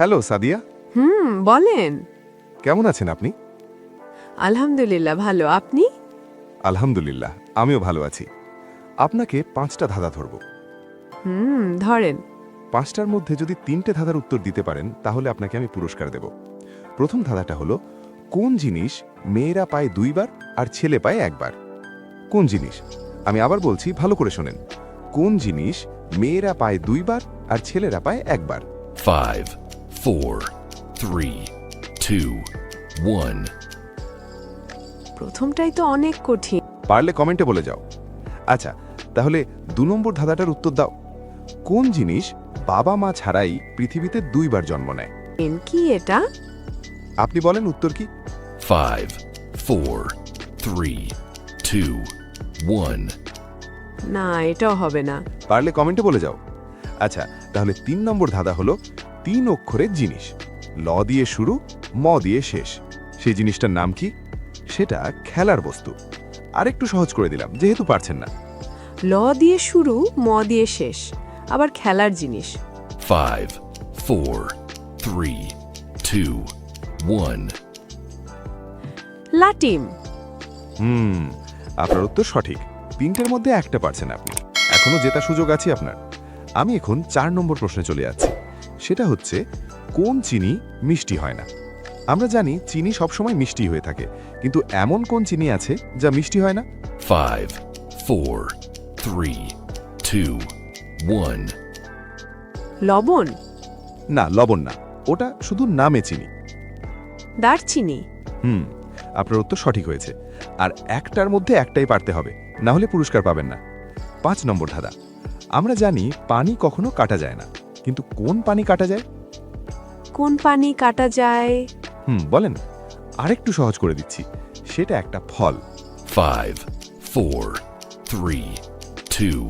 Hello Sadia. হুম বলেন। কেমন আছেন আপনি? আলহামদুলিল্লাহ ভালো। আপনি? আলহামদুলিল্লাহ আমিও ভালো আছি। আপনাকে পাঁচটা ধাঁধা ধরব। হুম ধরেন। পাঁচটার মধ্যে যদি তিনটে ধাঁধার উত্তর দিতে পারেন তাহলে আপনাকে আমি পুরস্কার দেব। প্রথম ধাঁধাটা হলো কোন জিনিস মেয়েরা পায় দুইবার আর ছেলে পায় একবার? কোন জিনিস? আমি আবার বলছি ভালো করে শোনেন। কোন জিনিস মেয়েরা পায় দুইবার আর ছেলেরা পায় একবার? Five, four, three, two, one. প্রথমটাই তো অনেক কঠিন। পারলে কমেন্টে বলে যাও। আচ্ছা তাহলে দু নম্বর ধাঁধাটার উত্তর দাও। কোন জিনিস বাবা মা ছাড়াই পৃথিবীতে দুইবার জন্ম নেয়? কি এটা? আপনি বলেন উত্তর কি? Five, four, three, two, one. না এটাও হবে না। পারলে কমেন্টে বলে যাও। আচ্ছা তাহলে তিন নম্বর ধাঁধা হলো তিন অক্ষরের জিনিস। ল দিয়ে শুরু ম দিয়ে শেষ। সেই জিনিসটার নাম কি? সেটা খেলার বস্তু। আরেকটু সহজ করে দিলাম যেহেতু পারছেন না। ল দিয়ে শুরু ম দিয়ে শেষ। আবার খেলার জিনিস। Five, four, three, two, one. লাটিম। হুম আপনার উত্তর সঠিক। তিনটের মধ্যে একটা পারছেন আপনি। এখনও জেতা সুযোগ আছে আপনার। আমি এখন চার নম্বর প্রশ্নে চলে যাচ্ছি। সেটা হচ্ছে কোন চিনি মিষ্টি হয় না। আমরা জানি চিনি সবসময় মিষ্টি হয়ে থাকে কিন্তু এমন কোন চিনি আছে যা মিষ্টি হয় না? Five, four, three, two, one. লবণ? না লবণ না। ওটা শুধু নামে চিনি। দারচিনি? হুম আপনার উত্তর সঠিক হয়েছে। আর একটার মধ্যে একটাই পারতে হবে না হলে পুরস্কার পাবেন না। পাঁচ নম্বর ধাঁধা। আমরা জানি পানি কখনো কাটা যায় না। কিন্তু কোন পানি কাটা যায়? কোন পানি কাটা যায়? হুম বলেন। আরেকটু সহজ করে দিচ্ছি। সেটা একটা ফল। Five, four, three, two,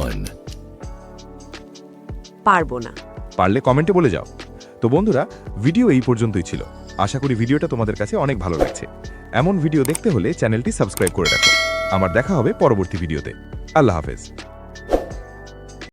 one. পারব না। পারলে কমেন্টে বলে যাও। তো বন্ধুরা ভিডিও এই পর্যন্তই ছিল। আশা করি ভিডিওটা তোমাদের কাছে অনেক ভালো লাগছে। এমন ভিডিও দেখতে হলে চ্যানেলটি সাবস্ক্রাইব করে রাখো। আমার দেখা হবে পরবর্তী ভিডিওতে। আল্লাহ হাফেজ।